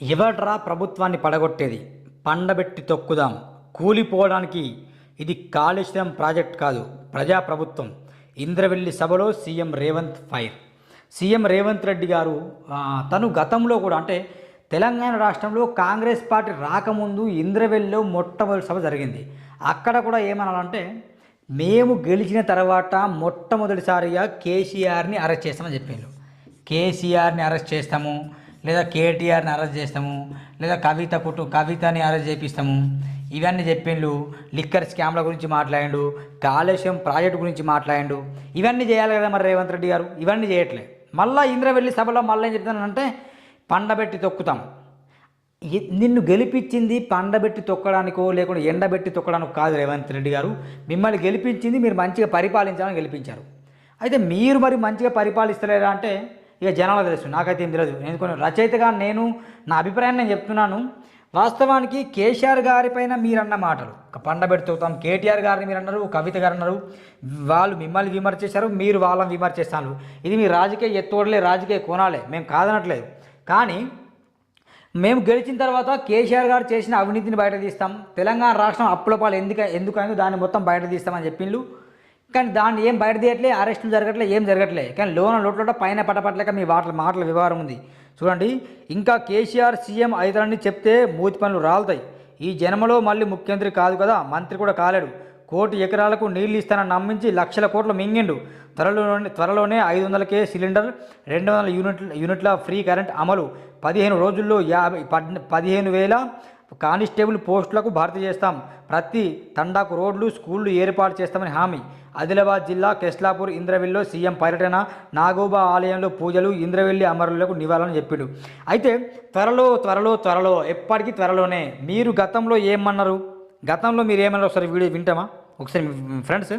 ఎవడ్రా ప్రభుత్వాన్ని పడగొట్టేది? పండబెట్టి తొక్కుదాం. కూలిపోవడానికి ఇది కాళేశ్వరం ప్రాజెక్ట్ కాదు ప్రజాప్రభుత్వం. ఇంద్రవెల్లి సభలో CM Revanth fire. CM Revanth Reddy గారు తను గతంలో కూడా అంటే తెలంగాణ రాష్ట్రంలో కాంగ్రెస్ పార్టీ రాకముందు ఇంద్రవెల్లిలో మొట్టమొదటి సభ జరిగింది. అక్కడ కూడా ఏమనాలంటే మేము గెలిచిన తర్వాత మొట్టమొదటిసారిగా కేసీఆర్ని అరెస్ట్ చేస్తామని చెప్పిండ్రు కేసీఆర్ని అరెస్ట్ చేస్తాము. లేదా కేటీఆర్ని అరెస్ట్ చేస్తాము లేదా కవిత కుటు కవితని అరెస్ట్ చేపిస్తాము. ఇవన్నీ చెప్పిండు లిక్కర్ స్కామ్ల గురించి మాట్లాడిండు కాళేశ్వరం ప్రాజెక్టు గురించి మాట్లాడిండు. ఇవన్నీ చేయాలి కదా మరి రేవంత్ రెడ్డి గారు? ఇవన్నీ చేయట్లే. మళ్ళా ఇంద్రవెల్లి సభలో మళ్ళీ ఏం చెప్తానంటే పండబెట్టి తొక్కుతాం. నిన్ను గెలిపించింది పండబెట్టి తొక్కడానికో లేకుంటే ఎండబెట్టి తొక్కడానికో కాదు రేవంత్ రెడ్డి గారు. మిమ్మల్ని గెలిపించింది మీరు మంచిగా పరిపాలించాలని గెలిపించారు. అయితే మీరు మరి మంచిగా పరిపాలిస్తలేరా అంటే ఇక జనాలకు తెలుసు నాకైతే ఏం తెలియదు ఎందుకంటే రచయితగా నేను నా అభిప్రాయం నేను చెప్తున్నాను. వాస్తవానికి కేసీఆర్ గారిపైన మీరన్న మాటలు. పండబెట్టి తొక్కుతాం కేటీఆర్ గారిని మీరు అన్నారు కవిత గారు అన్నారు వాళ్ళు మిమ్మల్ని విమర్శించారు మీరు వాళ్ళని విమర్శిస్తారు. ఇది మీ రాజకీయ ఎత్తోడలే రాజకీయ కోణాలే. మేము కాదనట్లేదు. కానీ మేము గెలిచిన తర్వాత కేసీఆర్ గారు చేసిన అవినీతిని బయట తీస్తాం. తెలంగాణ రాష్ట్రం అప్పుల పాలు ఎందుకు ఎందుకైందో దాన్ని మొత్తం బయట తీస్తామని చెప్పిండ్రు కానీ దాన్ని ఏం బయట తీయట్లే అరెస్టులు జరగట్లే ఏం జరగట్లే. కానీ లోన లోట్లోట పైన పట్టపట్టలేక మీ వాటల మాటల వివరం ఉంది. చూడండి ఇంకా కేసీఆర్ సీఎం అవుతారని చెప్తే మూతి పనులు రాలుతాయి. ఈ జన్మలో మళ్ళీ ముఖ్యమంత్రి కాదు కదా మంత్రి కూడా కాలేడు. కోటి ఎకరాలకు నీళ్ళు ఇస్తానని నమ్మించి లక్షల కోట్లు మింగిండు. త్వరలోనే త్వరలోనే ఐదు వందలకే సిలిండర్ రెండు వందల యూనిట్ల యూనిట్ల ఫ్రీ కరెంట్ అమలు. పదిహేను రోజుల్లో యాభై పదిహేను వేల కానిస్టేబుల్ పోస్టులకు భర్తీ చేస్తాం. ప్రతి తండాకు రోడ్లు స్కూళ్ళు ఏర్పాటు చేస్తామని హామీ. ఆదిలాబాద్ జిల్లా కెస్లాపూర్ ఇంద్రవెల్లిలో సీఎం పర్యటన నాగోబా ఆలయంలో పూజలు ఇంద్రవెల్లి అమరులకు నివాళులని చెప్పిండు. అయితే త్వరలో త్వరలో త్వరలో ఎప్పటికీ త్వరలోనే మీరు గతంలో ఏమన్నారు? గతంలో మీరు ఏమన్నారు? ఒకసారి వీడియో వింటామా? ఒకసారి ఫ్రెండ్స్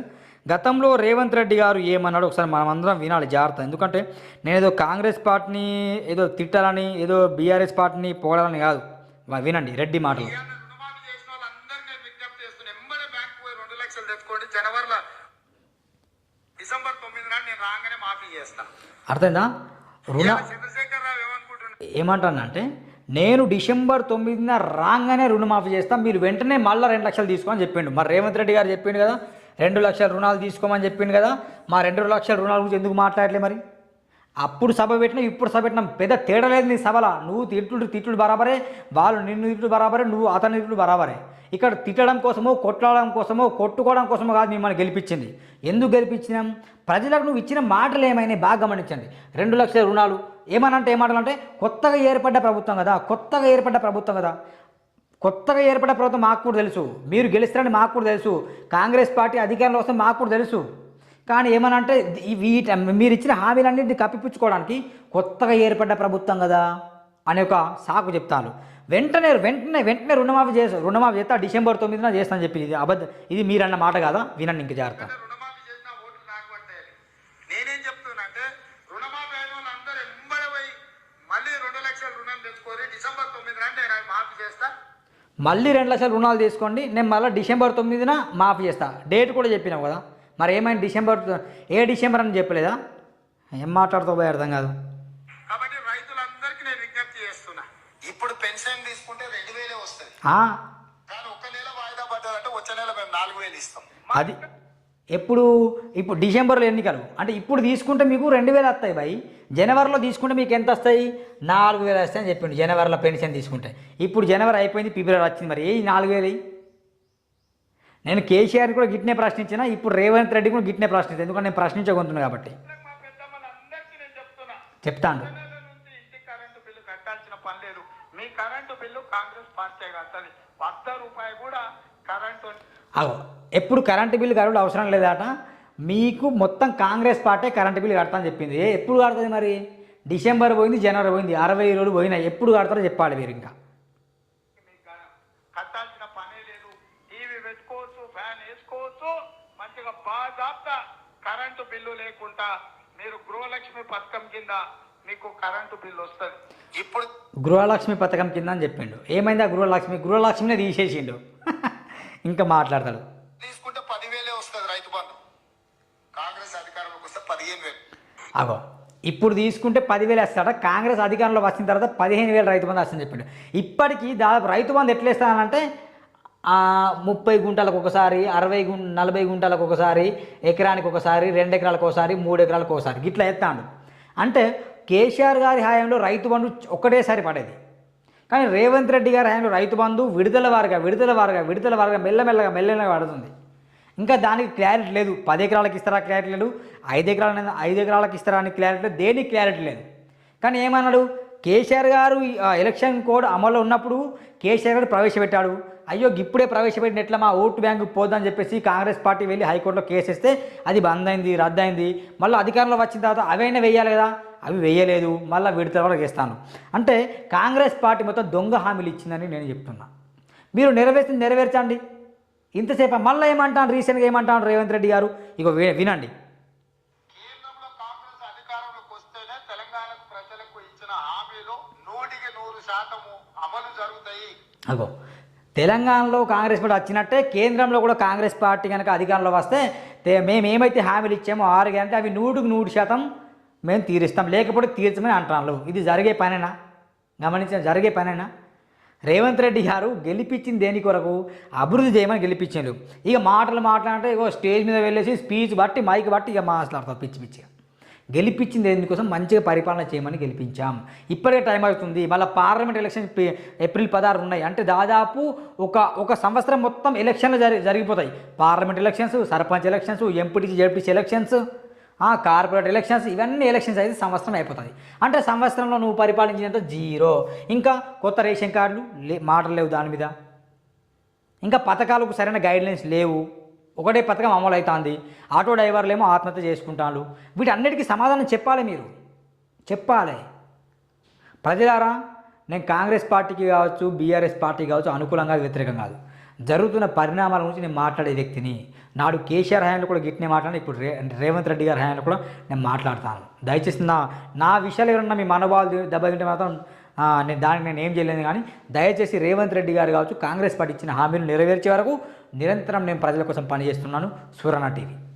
గతంలో రేవంత్ రెడ్డి గారు ఏమన్నాడు ఒకసారి మనం అందరం వినాలి జాగ్రత్త. ఎందుకంటే నేను ఏదో కాంగ్రెస్ పార్టీని ఏదో తిట్టాలని ఏదో బీఆర్ఎస్ పార్టీని పోడాలని కాదు. వినండి రెడ్డి మాటలు. అర్థమైందా? రుణ ఏమంటానంటే నేను డిసెంబర్ తొమ్మిదిన రాగానే రుణమాఫీ చేస్తాను మీరు వెంటనే మళ్ళీ రెండు లక్షలు తీసుకోమని చెప్పిండు. మరి రేవంత్ రెడ్డి గారు చెప్పిండు కదా రెండు లక్షల రుణాలు తీసుకోమని చెప్పిండు కదా మా రెండు లక్షల రుణాల గురించి ఎందుకు మాట్లాడలే మరి? అప్పుడు సభ పెట్టినా ఇప్పుడు సభ పెట్టినా పెద్ద తేడా లేదు నీ సభలో. నువ్వు తిట్టుడు తిట్టుడు బరాబరే వాళ్ళు నిన్ను తిట్టుడు బరాబరే నువ్వు అతని తిట్టుడు బరాబరే. ఇక్కడ తిట్టడం కోసమో కొట్లాడడం కోసమో కొట్టుకోవడం కోసమో కాదు మిమ్మల్ని గెలిపించింది. ఎందుకు గెలిపించినాం? ప్రజలకు నువ్వు ఇచ్చిన మాటలు ఏమైనా బాగా గమనించండి. రెండు లక్షల రుణాలు. ఏమనంటే ఏమాటలంటే కొత్తగా ఏర్పడ్డ ప్రభుత్వం కదా కొత్తగా ఏర్పడ్డ ప్రభుత్వం కదా. కొత్తగా ఏర్పడ్డ ప్రభుత్వం మాకు కూడా తెలుసు. మీరు గెలుస్తారని మాకు కూడా తెలుసు. కాంగ్రెస్ పార్టీ అధికారంలో వస్తే మాకు కూడా తెలుసు. కానీ ఏమనంటే వీటి మీరు ఇచ్చిన హామీలన్నింటినీ కప్పిపుచ్చుకోవడానికి కొత్తగా ఏర్పడ్డ ప్రభుత్వం కదా అనే ఒక సాకు చెప్తాను వెంటనే వెంటనే వెంటనే రుణమాఫీ చేసి రుణమాఫీ చేస్తా డిసెంబర్ తొమ్మిదిన చేస్తానని చెప్పి ఇది అబద్ధం ఇది మీరన్న మాట కాదా? వినండి ఇంక జాగ్రత్త. మళ్ళీ రెండు లక్షల రుణాలు తీసుకోండి నేను మళ్ళీ డిసెంబర్ తొమ్మిదిన మాఫీ చేస్తా. డేట్ కూడా చెప్పినావు కదా. మరి ఏమైంది? డిసెంబర్ ఏ డిసెంబర్ అని చెప్పలేదా? ఏం మాట్లాడుతూ పోయి అర్థం కాదు. కాబట్టి రైతులందరికీ నేను విజ్ఞప్తి చేస్తున్నా. ఇప్పుడు పెన్షన్ తీసుకుంటే రెండు వేలే వస్తుంది. ఆ, కానీ ఒక్క నెల వాయిదా పడ్డదంటే వచ్చే నెల మేము నాలుగు వేలు ఇస్తాం. అది ఎప్పుడు? ఇప్పుడు డిసెంబర్లో ఎన్నికలు. అంటే ఇప్పుడు తీసుకుంటే మీకు రెండు వేలు వస్తాయి బాయ్ జనవరిలో తీసుకుంటే మీకు ఎంత వస్తాయి? నాలుగు వేలు వస్తాయి అని చెప్పిండు. జనవరిలో పెన్షన్ తీసుకుంటే. ఇప్పుడు జనవరి అయిపోయింది ఫిబ్రవరి వచ్చింది మరి. ఏ నాలుగు వేలు నేను కేసీఆర్ కూడా గిట్నే ప్రశ్నించిన ఇప్పుడు రేవంత్ రెడ్డి కూడా గిట్నే ప్రశ్నించాను ఎందుకంటే నేను ప్రశ్నించగలుగుతున్నాను కాబట్టి. చెప్తాను లేదు మీ కరెంటు బిల్లు కాంగ్రెస్ పార్టీ కట్టాలి రూపాయి కూడా కరెంటు ఎప్పుడు కరెంటు బిల్లు కట్టడం అవసరం లేదట. మీకు మొత్తం కాంగ్రెస్ పార్టీ కరెంటు బిల్లు కడతా అని చెప్పింది. ఏ ఎప్పుడు కడుతుంది మరి? డిసెంబర్ పోయింది జనవరి పోయింది అరవై రోజులు పోయినాయి. ఎప్పుడు కడతారో చెప్పాలి మీరు ఇంకా మీకు కట్టాల్సిన పనే లేదు టీవీ పెట్టుకోవచ్చు ఫ్యాన్ వేసుకోవచ్చు బాగా కరెంటు బిల్లు లేకుండా మీరు గృహలక్ష్మి పథకం కింద మీకు కరెంటు బిల్లు వస్తుంది. ఇప్పుడు గృహలక్ష్మి పథకం కింద అని చెప్పిండు. ఏమైంది గృహలక్ష్మి? గృహలక్ష్మినే తీసేసిండు. ఇంకా మాట్లాడతాడు. తీసుకుంటే పదివేలే వస్తుంది రైతు బంధు. కాంగ్రెస్ అధికారంలోకి వస్తే పదిహేను వేలు. అగో ఇప్పుడు తీసుకుంటే పదివేలు వేస్తాడ? కాంగ్రెస్ అధికారంలో వచ్చిన తర్వాత పదిహేను వేలు రైతు బంధు వస్తుందని చెప్పాడు. ఇప్పటికీ దాదాపు రైతు బంధు ఎట్లా ఇస్తానంటే ఆ, ముప్పై గుంటలకు ఒకసారి అరవై గుం నలభై గుంటలకు ఒకసారి ఎకరానికి ఒకసారి రెండు ఎకరాలకు ఒకసారి మూడు ఎకరాలకు ఒకసారి. గిట్లా ఎత్తాడు. అంటే కేసీఆర్ గారి హయాంలో రైతు బంధు ఒకటేసారి పడేది. కానీ రేవంత్ రెడ్డి గారి హయాంలో రైతు బంధు విడుదల వారుగా విడుదల వారుగా విడుదల వారుగా మెల్లమెల్లగా మెల్లమెల్లగా పడుతుంది. ఇంకా దానికి క్లారిటీ లేదు. పది ఎకరాలకు ఇస్తారా క్లారిటీ లేదు. ఐదు ఎకరాల ఐదు ఎకరాలకు ఇస్తారా అని క్లారిటీ లేదు. దేనికి క్లారిటీ లేదు? కానీ ఏమన్నాడు? కేసీఆర్ గారు ఎలక్షన్ కోడ్ అమల్లో ఉన్నప్పుడు కేసీఆర్ గారు ప్రవేశపెట్టాడు. అయ్యో ఇప్పుడే ప్రవేశపెట్టిన ఎట్లా మా ఓటు బ్యాంకు పోదని చెప్పేసి కాంగ్రెస్ పార్టీ వెళ్ళి హైకోర్టులో కేసు ఇస్తే అది బంద్ అయింది రద్దయింది. మళ్ళీ అధికారంలో వచ్చిన తర్వాత అవైనా వేయాలి కదా? అవి వేయలేదు. మళ్ళీ విడతల వరకు వేస్తాను. అంటే కాంగ్రెస్ పార్టీ మొత్తం దొంగ హామీలు ఇచ్చిందని నేను చెప్తున్నా. మీరు నెరవేర్చింది నెరవేర్చండి. ఇంతసేపు మళ్ళీ ఏమంటాను రీసెంట్గా ఏమంటాను రేవంత్ రెడ్డి గారు? వి- వినండి. అగో తెలంగాణలో కాంగ్రెస్ పార్టీ వచ్చినట్టే కేంద్రంలో కూడా కాంగ్రెస్ పార్టీ కనుక అధికారంలో వస్తే మేము ఏమైతే హామీలు ఇచ్చామో ఆరు గంటే అవి నూటికి నూరు శాతం మేము తీరుస్తాం. లేకపోతే తీర్చమని అంటున్నాను ఇది జరిగే పనేనా? గమనించిన జరిగే పనేనా? రేవంత్ రెడ్డి గారు గెలిపించింది దేని కొరకు? అభివృద్ధి చేయమని గెలిపించారు ఇక మాటలు మాట్లాడితే ఇగో స్టేజ్ మీద వెళ్ళేసి స్పీచ్ బట్టి మైక్ బట్టి ఇక మాట్లాడతారు పిచ్చి పిచ్చిగా. గెలిపించింది దేనికోసం మంచిగా పరిపాలన చేయమని గెలిపించాం. ఇప్పటికే టైం అవుతుంది. మళ్ళీ పార్లమెంట్ ఎలక్షన్ ఏప్రిల్ పదహారు ఉన్నాయి. అంటే దాదాపు ఒక ఒక సంవత్సరం మొత్తం ఎలక్షన్లు జరి జరిగిపోతాయి. Parliament elections sarpanch elections MPTC ZPC elections corporate elections ఇవన్నీ ఎలక్షన్స్ అయితే సంవత్సరం అయిపోతుంది అంటే సంవత్సరంలో నువ్వు పరిపాలించినంత జీరో. ఇంకా కొత్త రేషన్ కార్డులు లే మాటలు లేవు దాని మీద. ఇంకా పథకాలకు సరైన గైడ్లైన్స్ లేవు. ఒకటే పథకం అమలు అవుతుంది ఆటో డ్రైవర్లేమో ఆత్మహత్య చేసుకుంటాను వీటన్నిటికీ సమాధానం చెప్పాలి మీరు. చెప్పాలి. ప్రజలారా నేను కాంగ్రెస్ పార్టీకి కావచ్చు బీఆర్ఎస్ పార్టీ కావచ్చు అనుకూలంగా వ్యతిరేకం కాదు. జరుగుతున్న పరిణామాల గురించి నేను మాట్లాడే వ్యక్తిని. నాడు కేసీఆర్ హయాంలో కూడా గిట్నే మాట్లాడి ఇప్పుడు రే రేవంత్ రెడ్డి గారి హయాంలో కూడా నేను మాట్లాడతాను. దయచేసి నా నా విషయాలు ఎవరన్నా మీ మనోభావాలు దెబ్బతింటే మాత్రం నేను దానికి నేను ఏం చేయలేను కానీ దయచేసి రేవంత్ రెడ్డి గారు కావచ్చు కాంగ్రెస్ పార్టీ ఇచ్చిన హామీలు నెరవేర్చే వరకు నిరంతరం నేను ప్రజల కోసం పనిచేస్తున్నాను. సురణ టీవీ.